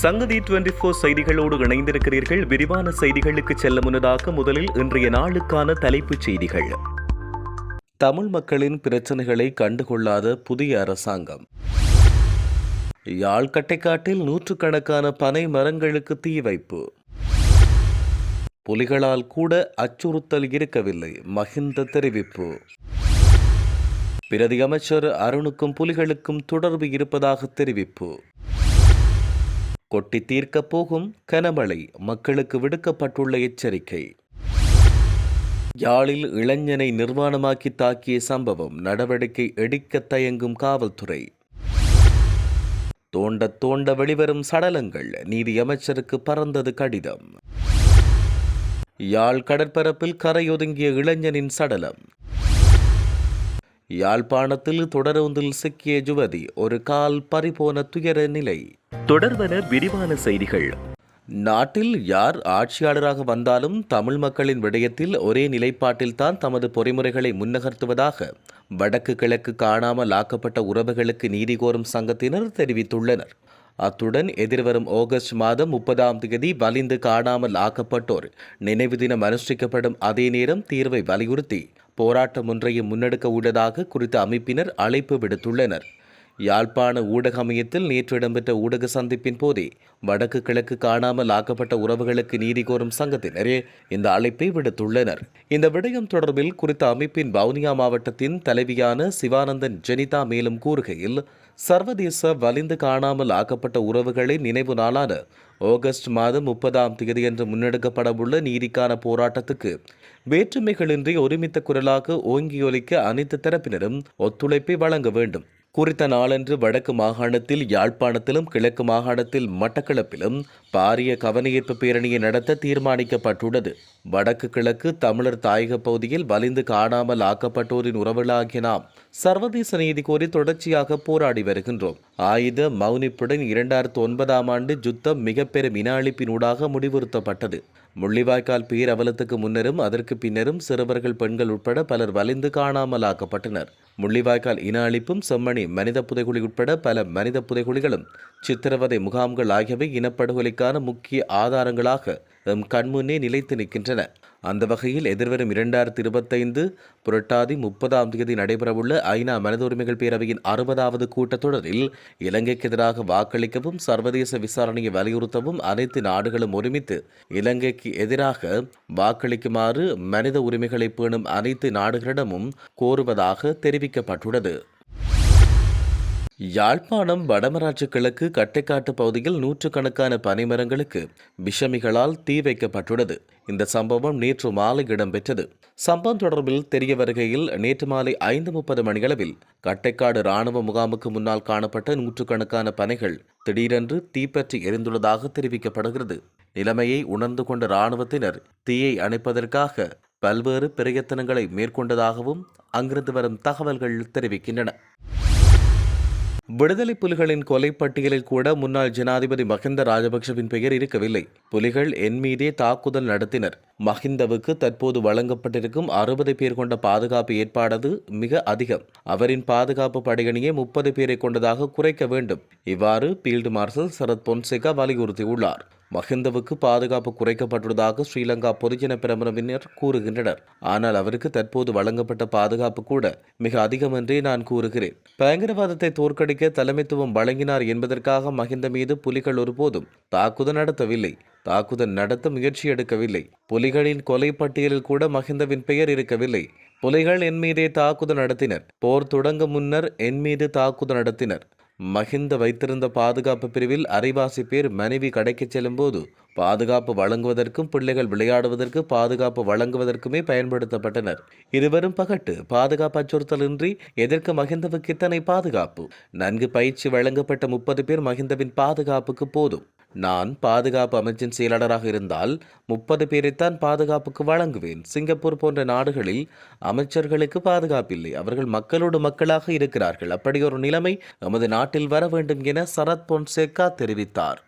சங்கதி twenty four செய்திகளோடு இணைந்திருக்கிறீர்கள். விரிவான செய்திகளுக்கு செல்ல முன்னதாக முதலில் இன்றைய நாளுக்கான தலைப்புச் செய்திகள். தமிழ் மக்களின் பிரச்சனைகளை கண்டுகொள்ளாத புதிய அரசாங்கம். யாழ் கட்டைக்காட்டில் நூற்றுக்கணக்கான பனை மரங்களுக்கு தீ வைப்பு. புலிகளால் கூட அச்சுறுத்தல் இருக்கவில்லை. மஹிந்த தெரிவிப்பு. பிரதி அமைச்சர் அருணுக்கும் புலிகளுக்கும் தொடர்பு இருப்பதாக தெரிவிப்பு. கொட்டி தீர்க்கப் போகும் கனமழை மக்களுக்கு விடுக்கப்பட்டுள்ள எச்சரிக்கை. யாழில் இளைஞனை நிர்வாணமாக்கி தாக்கிய சம்பவம் நடவடிக்கை எடுக்க தயங்கும் காவல்துறை. தோண்ட தோண்ட வெளிவரும் சடலங்கள் நீதி அமைச்சருக்கு பறந்தது கடிதம். யாழ் கடற்பரப்பில் கரையொதுங்கிய இளைஞனின் சடலம். யாழ்ப்பாணத்தில் தொடரொன்றில் சிக்கிய யுவதி ஒரு கால் பறிபோன துயர நிலை. தொடர்வன விரிவான செய்திகள். நாட்டில் யார் ஆட்சியாளராக வந்தாலும் தமிழ் மக்களின் விடயத்தில் ஒரே நிலைப்பாட்டில்தான் தமது பொறிமுறைகளை முன்னகர்த்துவதாக வடக்கு கிழக்கு காணாமல் ஆக்கப்பட்ட உறவுகளுக்கு நீதி கோரும் சங்கத்தினர் தெரிவித்துள்ளனர். அத்துடன் எதிர்வரும் ஆகஸ்ட் மாதம் முப்பதாம் தேதி வலிந்து காணாமல் ஆக்கப்பட்டோர். நினைவு தினம் அனுஷ்டிக்கப்படும் அதே நேரம் தீர்வை வலியுறுத்தி போராட்டம் ஒன்றையும் முன்னெடுக்க உள்ளதாக குறித்த அமைப்பினர் அழைப்பு விடுத்துள்ளனர். யாழ்ப்பாண ஊடக அமையத்தில் நேற்று இடம்பெற்ற ஊடக சந்திப்பின் போதே வடக்கு கிழக்கு காணாமல் ஆக்கப்பட்ட உறவுகளுக்கு நீதி கோரும் சங்கத்தினரே இந்த அழைப்பை விடுத்துள்ளனர். இந்த விடயம் தொடர்பில் குறித்த அமைப்பின் வவுனியா மாவட்டத்தின் தலைவியான சிவானந்தன் ஜெனிதா மேலும் கூறுகையில் சர்வதேச வலிந்து காணாமல் ஆக்கப்பட்ட உறவுகளை நினைவு நாளான ஆகஸ்ட் மாதம் முப்பதாம் தேதியன்று முன்னெடுக்கப்படவுள்ள நீதிக்கான போராட்டத்துக்கு வேற்றுமைகளின்றி ஒருமித்த குரலாக ஓங்கியொலிக்க அனைத்து தரப்பினரும் ஒத்துழைப்பை வழங்க வேண்டும். குறித்த நாளன்று வடக்கு மாகாணத்தில் யாழ்ப்பாணத்திலும் கிழக்கு மாகாணத்தில் மட்டக்களப்பிலும் பாரிய கவனஈர்ப்பு பேரணியை நடத்த தீர்மானிக்கப்பட்டுள்ளது. வடக்கு கிழக்கு தமிழர் தாயக பகுதியில் வலிந்து காணாமல் ஆக்கப்பட்டோரின் உறவுகளாகிய நாம் சர்வதேச நீதி கோரி தொடர்ச்சியாக போராடி வருகின்றோம். ஆயுத மௌனிப்புடன் இரண்டாயிரத்து ஒன்பதாம் ஆண்டு யுத்தம் மிகப்பெரும் பெரும் இன அழிப்பினூடாக முடிவுறுத்தப்பட்டது. முள்ளிவாய்க்கால் பேரவலத்துக்கு முன்னரும் அதற்கு பின்னரும் சிறுவர்கள் பெண்கள் உட்பட பலர் வலிந்து காணாமலாக்கப்பட்டனர். முள்ளிவாய்க்கால் இன அழிப்பும் செம்மணி மனித புதைகுழி உட்பட பல மனித புதைகுழிகளும் சித்திரவதை முகாம்கள் ஆகியவை இனப்படுகொலைக்கான முக்கிய ஆதாரங்களாக எம் கண்முன்னே நிலைத்து நிற்கின்றன. அந்த வகையில் எதிர்வரும் இரண்டாயிரத்தி இருபத்தைந்து புரட்டாதி முப்பதாம் தேதி நடைபெறவுள்ள ஐநா மனித உரிமைகள் பேரவையின் அறுபதாவது கூட்டத்தொடரில் இலங்கைக்கு எதிராக வாக்களிக்கவும் சர்வதேச விசாரணையை வலியுறுத்தவும் அனைத்து நாடுகளும் ஒருமித்து இலங்கைக்கு எதிராக வாக்களிக்குமாறு மனித உரிமைகளை பேணும் அனைத்து நாடுகளிடமும் கோருவதாக தெரிவிக்கப்பட்டுள்ளது. யாழ்ப்பாணம் வடமராட்சி கிழக்கு கட்டைக்காட்டு பகுதியில் நூற்றுக்கணக்கான பனைமரங்களுக்கு விஷமிகளால் தீ வைக்கப்பட்டுள்ளது. இந்த சம்பவம் நேற்று மாலை இடம்பெற்றது. சம்பவம் தொடர்பில் தெரிய வருகையில் நேற்று மாலை ஐந்து முப்பது மணியளவில் கட்டைக்காடு ராணுவ முகாமுக்கு முன்னால் காணப்பட்ட நூற்றுக்கணக்கான பனைகள் திடீரென்று தீப்பற்றி எரிந்துள்ளதாக தெரிவிக்கப்படுகிறது. நிலைமையை உணர்ந்து கொண்ட இராணுவத்தினர் தீயை அணைப்பதற்காக பல்வேறு பிரயத்தனங்களை மேற்கொண்டதாகவும் அங்கிருந்து வரும் தகவல்கள் தெரிவிக்கின்றன. விடுதலை புலிகளின் கொலை பட்டியலில் கூட முன்னாள் ஜனாதிபதி மஹிந்த ராஜபக்சவின் பெயர் இருக்கவில்லை. புலிகள் என் மீதே தாக்குதல் நடத்தினர். மஹிந்தவுக்கு தற்போது வழங்கப்பட்டிருக்கும் அறுபது பேர் கொண்ட பாதுகாப்பு ஏற்பாடது மிக அதிகம். அவரின் பாதுகாப்பு படையணியை முப்பது பேரை கொண்டதாக குறைக்க வேண்டும். இவ்வாறு பீல்டு மார்ஷல் சரத் பொன்சேகா வலியுறுத்தியுள்ளார். மஹிந்தவுக்கு பாதுகாப்பு குறைக்கப்பட்டுள்ளதாக ஸ்ரீலங்கா பொதுஜன பிரமுனவினர் கூறுகின்றனர். ஆனால் அவருக்கு தற்போது வழங்கப்பட்ட பாதுகாப்பு கூட மிக அதிகம் என்றே நான் கூறுகிறேன். பயங்கரவாதத்தை தோற்கடிக்க தலைமைத்துவம் வழங்கினார் என்பதற்காக மஹிந்த மீது புலிகள் ஒருபோதும் தாக்குதல் நடத்தவில்லை. தாக்குதல் நடத்த முயற்சி எடுக்கவில்லை. புலிகளின் கொலை பட்டியலில் கூட மஹிந்தவின் பெயர் இருக்கவில்லை. புலிகள் என் மீதே தாக்குதல் நடத்தினர். போர் தொடங்க முன்னர் என் மீது தாக்குதல் நடத்தினர். மஹிந்த வைத்திருந்த பாதுகாப்பு பிரிவில் அரைவாசி பேர் மனைவி கடைக்கு செல்லும்போது பாதுகாப்பு வழங்குவதற்கும் பிள்ளைகள் விளையாடுவதற்கு பாதுகாப்பு வழங்குவதற்குமே பயன்படுத்தப்பட்டனர். இருவரும் பகட்டு பாதுகாப்பு அச்சுறுத்தலின்றி எதற்கு மகிந்தவுக்கு இத்தனை பாதுகாப்பு? நன்கு பயிற்சி வழங்கப்பட்ட முப்பது பேர் மகிந்தவின் பாதுகாப்புக்கு போதும். நான் பாதுகாப்பு அமைச்சின் செயலாளராக இருந்தால் முப்பது பேரைத்தான் பாதுகாப்புக்கு வழங்குவேன். சிங்கப்பூர் போன்ற நாடுகளில் அமைச்சர்களுக்கு பாதுகாப்பில்லை. அவர்கள் மக்களோடு மக்களாக இருக்கிறார்கள். அப்படி ஒரு நிலைமை நமது நாட்டில் வர வேண்டும் என சரத் பொன்சேகா தெரிவித்தார்.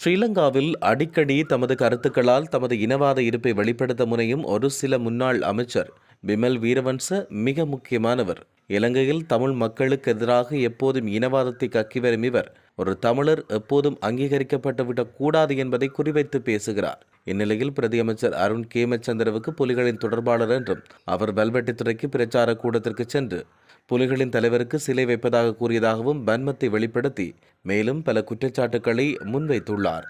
ஸ்ரீலங்காவில் அடிக்கடி தமது கருத்துக்களால் தமது இனவாத இருப்பை வெளிப்படுத்த முனையும் ஒரு சில முன்னாள் அமைச்சர் பிமல் வீரவன்ச மிக முக்கியமானவர். இலங்கையில் தமிழ் மக்களுக்கு எதிராக எப்போதும் இனவாதத்தை கக்கி வரும் இவர் ஒரு தமிழர் எப்போதும் அங்கீகரிக்கப்பட்டுவிடக் கூடாது என்பதை குறிவைத்து பேசுகிறார். இந்நிலையில் பிரதியமைச்சர் அருண் கேமச்சந்திரவுக்கு புலிகளின் தொடர்பாளர் என்றும் அவர் வல்வெட்டித்துறைக்கு பிரச்சார கூடத்திற்கு சென்று புலிகளின் தலைவருக்கு சிலை வைப்பதாக கூறியதாகவும் வன்மத்தை வெளிப்படுத்தி மேலும் பல குற்றச்சாட்டுக்களை முன்வைத்துள்ளார்.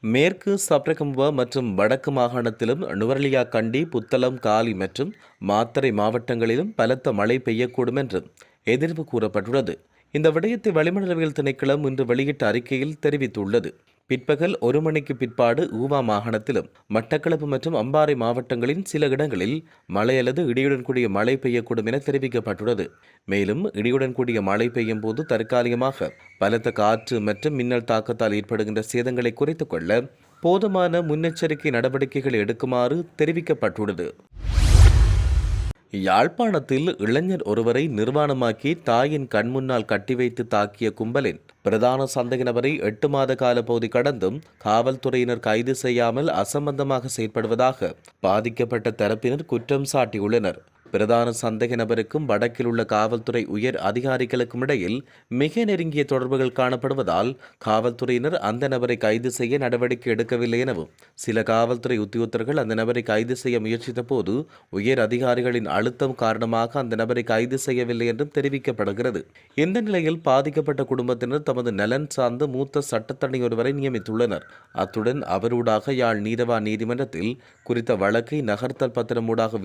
மேற்கு சப்ரகம்புவா மற்றும் வடக்கு மாகாணத்திலும் நுவரலியா கண்டி புத்தளம் காலி மற்றும் மாத்தறை மாவட்டங்களிலும் பலத்த மழை பெய்யக்கூடும் என்று எதிர்ப்பு கூறப்பட்டுள்ளது. இந்த விடயத்தை வளிமண்டலவியல் திணைக்களம் இன்று வெளியிட்ட அறிக்கையில் தெரிவித்துள்ளது. பிற்பகல் ஒரு மணிக்கு பிற்பாடு ஊவா மாகாணத்திலும் மட்டக்களப்பு மற்றும் அம்பாறை மாவட்டங்களின் சில இடங்களில் மழை அல்லது இடியுடன் கூடிய மழை பெய்யக்கூடும் என தெரிவிக்கப்பட்டுள்ளது. மேலும் இடியுடன் கூடிய மழை பெய்யும் போது தற்காலிகமாக பலத்த காற்று மற்றும் மின்னல் தாக்கத்தால் ஏற்படுகின்ற சேதங்களை குறைத்துக் கொள்ள போதுமான முன்னெச்சரிக்கை நடவடிக்கைகள் எடுக்குமாறு தெரிவிக்கப்பட்டுள்ளது. யாழ்ப்பாணத்தில் இளைஞர் ஒருவரை நிர்வாணமாக்கி தாயின் கண்முன்னால் கட்டி வைத்து தாக்கிய கும்பலின் பிரதான சந்தேக நபரை எட்டு மாத கால பகுதி கடந்தும் காவல்துறையினர் கைது செய்யாமல் அசம்பந்தமாக செயற்படுவதாக பாதிக்கப்பட்ட தரப்பினர் குற்றம் சாட்டியுள்ளனர். பிரதான சந்தேக நபருக்கும் வடக்கில் உள்ள காவல்துறை உயர் அதிகாரிகளுக்கும் இடையில் மிக நெருங்கிய தொடர்புகள் காணப்படுவதால் காவல்துறையினர் அந்த நபரை கைது செய்ய நடவடிக்கை எடுக்கவில்லை எனவும் சில காவல்துறை உத்தியோகத்தர்கள் அந்த நபரை கைது செய்ய முயற்சித்த போது உயர் அதிகாரிகளின் அழுத்தம் காரணமாக அந்த நபரை கைது செய்யவில்லை என்றும் தெரிவிக்கப்படுகிறது. இந்த நிலையில் பாதிக்கப்பட்ட குடும்பத்தினர் தமது நலன் சார்ந்து மூத்த சட்டத்தணி ஒருவரை நியமித்துள்ளனர். அத்துடன் அவரூடாக யாழ் நீதவா நீதிமன்றத்தில் குறித்த வழக்கை நகர்த்தல் பத்திரம் ஊடாக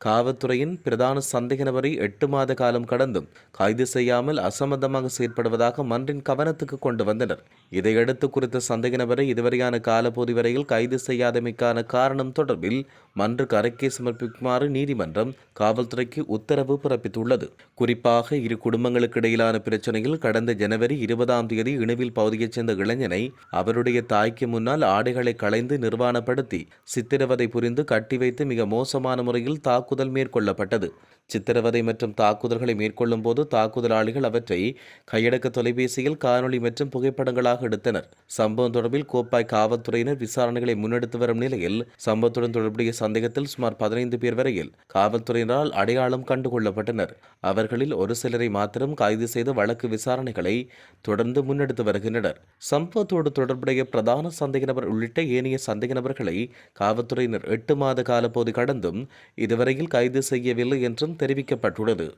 காவல்துறையின் பிரதான சந்தேக நபரை எட்டு மாத காலம் கடந்தும் கைது செய்யாமல் அசம்பந்தமாக செயற்படுவதாக மன்றின் கவனத்துக்கு கொண்டு வந்தனர். இதையடுத்து குறித்த சந்தேக நபரை இதுவரையான காலப்பகுதி வரையில் கைது செய்யாதமைக்கான காரணம் தொடர்பில் மன்று கரைக்கே சமர்ப்பிக்குமாறு நீதிமன்றம் காவல்துறைக்கு உத்தரவு பிறப்பித்துள்ளது. குறிப்பாக இரு குடும்பங்களுக்கு இடையிலான பிரச்சனையில் கடந்த ஜனவரி இருபதாம் தேதி இணுவில் பகுதியைச் சேர்ந்த இளைஞனை அவருடைய தாய்க்கு முன்னால் ஆடைகளை களைந்து நிர்வாணப்படுத்தி சித்திரவதை புரிந்து கட்டி வைத்து மிக மோசமான முறையில் தாக்குதல் மேற்கொள்ளப்பட்டது. சித்திரவதை மற்றும் தாக்குதல்களை மேற்கொள்ளும் போது தாக்குதலாளிகள் அவற்றை கையடக்க தொலைபேசியில் காணொலி மற்றும் புகைப்படங்களாக எடுத்தனர். சம்பவம் தொடர்பில் கோப்பாய் காவல்துறையினர் விசாரணைகளை முன்னெடுத்து வரும் நிலையில் சம்பவத்துடன் தொடர்புடைய சந்தேகத்தில் சுமார் பதினைந்து பேர் வரையில் காவல்துறையினரால் அடையாளம் கண்டுகொள்ளப்பட்டனர். அவர்களில் ஒரு சிலரை மாத்திரம் கைது செய்து வழக்கு விசாரணைகளை தொடர்ந்து முன்னெடுத்து வருகின்றனர். சம்பவத்தோடு தொடர்புடைய பிரதான சந்தேக நபர் உள்ளிட்ட ஏனைய சந்தேக நபர்களை காவல்துறையினர் எட்டு மாத காலப்போது கடந்தும் இதுவரையில் கைது செய்யவில்லை என்றும் தெரிவிக்கப்பட்டுள்ளது.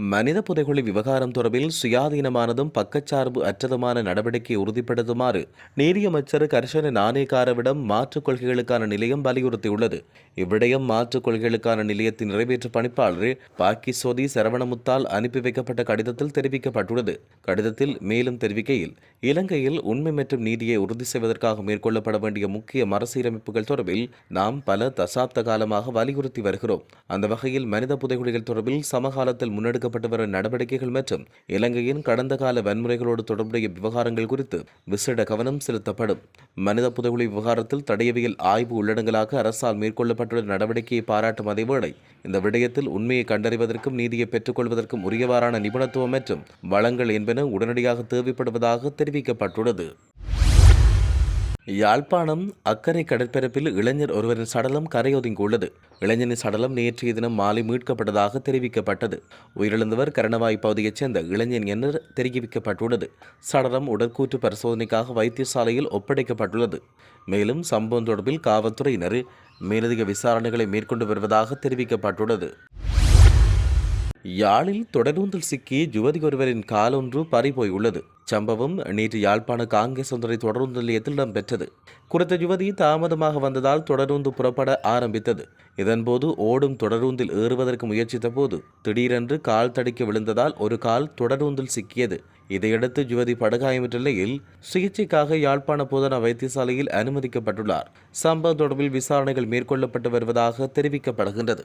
மனித புதைகுழி விவகாரம் தொடர்பில் சுயாதீனமானதும் பக்கச்சார்பு அற்றதுமான நடவடிக்கை உறுதிப்படுத்துமாறு நீதியமைச்சர் கர்ஷன நாணயக்காரவிடம் மாற்றுக் கொள்கைகளுக்கான நிலையம் வலியுறுத்தியுள்ளது. இவ்விடயம் மாற்றுக் கொள்கைகளுக்கான நிலையத்தின் நிறைவேற்று பணிப்பாளர் பாக்கிசோதி சரவணமுத்தால் அனுப்பி வைக்கப்பட்ட கடிதத்தில் தெரிவிக்கப்பட்டுள்ளது. கடிதத்தில் மேலும் தெரிவிக்கையில் இலங்கையில் உண்மை மற்றும் நீதியை உறுதி செய்வதற்காக மேற்கொள்ளப்பட வேண்டிய முக்கிய மறுசீரமைப்புகள் தொடர்பில் நாம் பல தசாப்த காலமாக வலியுறுத்தி வருகிறோம். அந்த வகையில் மனித புதைகுழிகள் தொடர்பில் சமகாலத்தில் முன்னெடுக்க எடுக்கப்பட்டு வரும் நடவடிக்கைகள் மற்றும் இலங்கையின் கடந்த கால வன்முறைகளோடு தொடர்புடைய விவகாரங்கள் குறித்து விசேட கவனம் செலுத்தப்படும். மனித புதைகுழி விவகாரத்தில் தடையவியல் ஆய்வு உள்ளடங்களாக அரசால் மேற்கொள்ளப்பட்டுள்ள நடவடிக்கையை பாராட்டும் அதேவேளை இந்த விடயத்தில் உண்மையை கண்டறிவதற்கும் நீதியை பெற்றுக்கொள்வதற்கும் உரியவாறான நிபுணத்துவம் மற்றும் வளங்கள் என்பன உடனடியாக தேவைப்படுவதாக தெரிவிக்கப்பட்டுள்ளது. யாழ்ப்பாணம் அக்கரை கடற்பரப்பில் இளைஞர் ஒருவரின் சடலம் கரையொதுங்கியுள்ளது. இளைஞனின் சடலம் நேற்றைய தினம் மாலை மீட்கப்பட்டதாக தெரிவிக்கப்பட்டது. உயிரிழந்தவர் கரணவாய் பகுதியைச் சேர்ந்த இளைஞன் என தெரிவிக்கப்பட்டுள்ளது. சடலம் உடற்கூற்று பரிசோதனைக்காக வைத்தியசாலையில் ஒப்படைக்கப்பட்டுள்ளது. மேலும் சம்பவம் தொடர்பில் காவல்துறையினர் மேலதிக விசாரணைகளை மேற்கொண்டு வருவதாக தெரிவிக்கப்பட்டுள்ளது. யாழில் தொடரூந்தில் சிக்கி யுவதி ஒருவரின் காலொன்று பறிபோயுள்ளது. சம்பவம் நேற்று யாழ்ப்பாண காங்கிரஸ் ஒன்றை தொடருந்து நிலையத்தில் இடம்பெற்றது. குறித்த யுவதி தாமதமாக வந்ததால் தொடருந்து புறப்பட ஆரம்பித்தது. இதன்போது ஓடும் தொடரூந்தில் ஏறுவதற்கு முயற்சித்த போது திடீரென்று கால் தடுக்க விழுந்ததால் ஒரு கால் தொடரூந்தில் சிக்கியது. இதையடுத்து யுவதி படுகாயமற்ற நிலையில் சிகிச்சைக்காக யாழ்ப்பாண போதனா வைத்தியசாலையில் அனுமதிக்கப்பட்டுள்ளார். சம்பவம் தொடர்பில் விசாரணைகள் மேற்கொள்ளப்பட்டு வருவதாக தெரிவிக்கப்படுகின்றது.